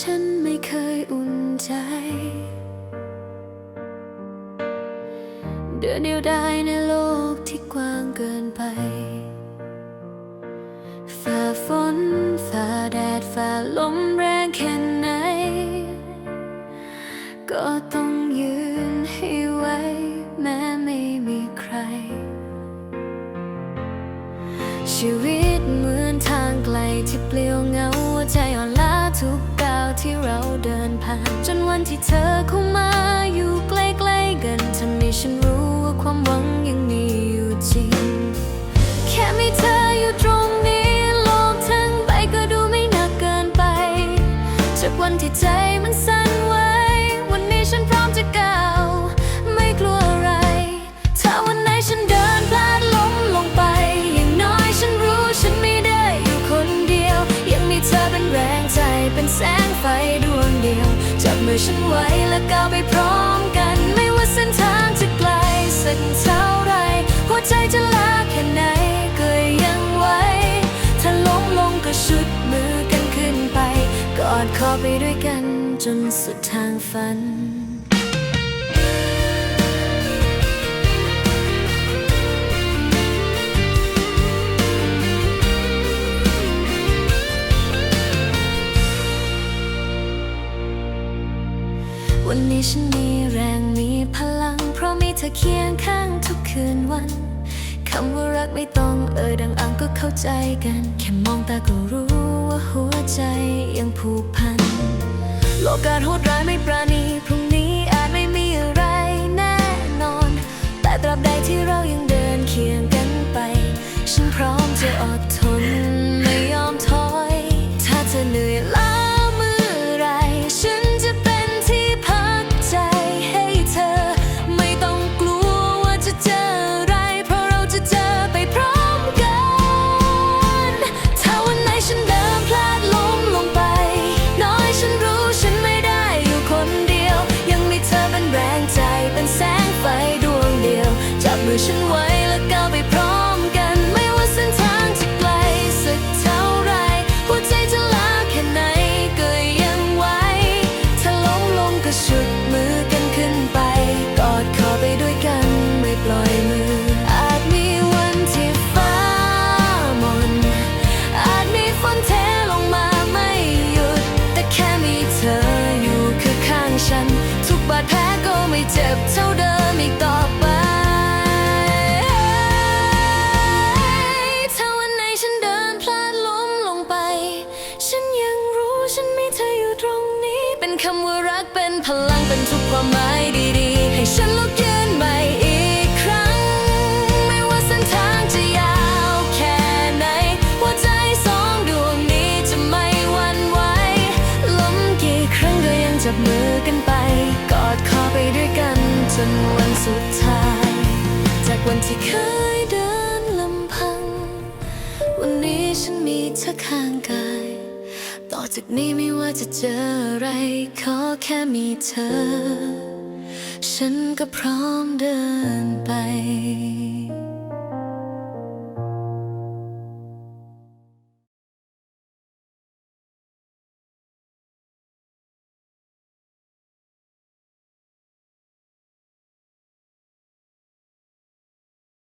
ฉันไม่เคยอุ่นใจ เดินเดียวดายในโลกที่กว้างเกินไป ฝ่าฝน ฝ่าแดด ฝ่าลมแรงแค่ไหน ก็ต้องยืนให้ไหวแม้ไม่มีใคร ชีวิตเหมือนทางไกลที่เปลี่ยวเหงาใจอ่อนล้าทุก ที่เราเดินผ่าน จนวันที่เธอเข้ามาอยู่ใกล้ๆกันทำให้ฉันรู้ว่าความหวังยัง จับมือฉันไว้และก้าวไปพร้อมกัน ไม่ว่าเส้นทางจะไกลสักเท่าไรหัวใจจะลาแค่ไหนก็ยังไหวถ้าล้มลงก็ชุดมือกันขึ้นไป กอดคอไปด้วยกันจนสุดทางฝัน ฉันมีแรงมีพลัง เพราะมีเธอเคียงข้างทุกคืนวัน คำว่ารักไม่ต้องเอ่ยดังอังก็เข้าใจกัน แค่มองตาก็รู้ว่าหัวใจยังผูกพัน โลกาจโหดร้ายไม่ปราณีพรุ่ง ปล่อยมือ อาจมีวันที่ฟ้ามน อาจมีฝนเทลงมาไม่หยุด แต่แค่มีเธออยู่คือข้างฉัน ทุกบาดแผลก็ไม่เจ็บเท่าเดิมอีกต่อไป ถ้าวันไหนฉันเดินพลาดล้มลงไป ฉันยังรู้ฉันมีเธออยู่ตรงนี้ เป็นคำว่ารักเป็นพลังเป็นทุกความหมายดีๆ ให้ฉันลุกยืนใหม่ จับมือกันไป กอดคอไปด้วยกัน จนวันสุดท้าย จากวันที่เคยเดินลำพัง วันนี้ฉันมีเธอข้างกาย ต่อจากนี้ไม่ว่าจะเจออะไร ขอแค่มีเธอ ฉันก็พร้อมเดินไป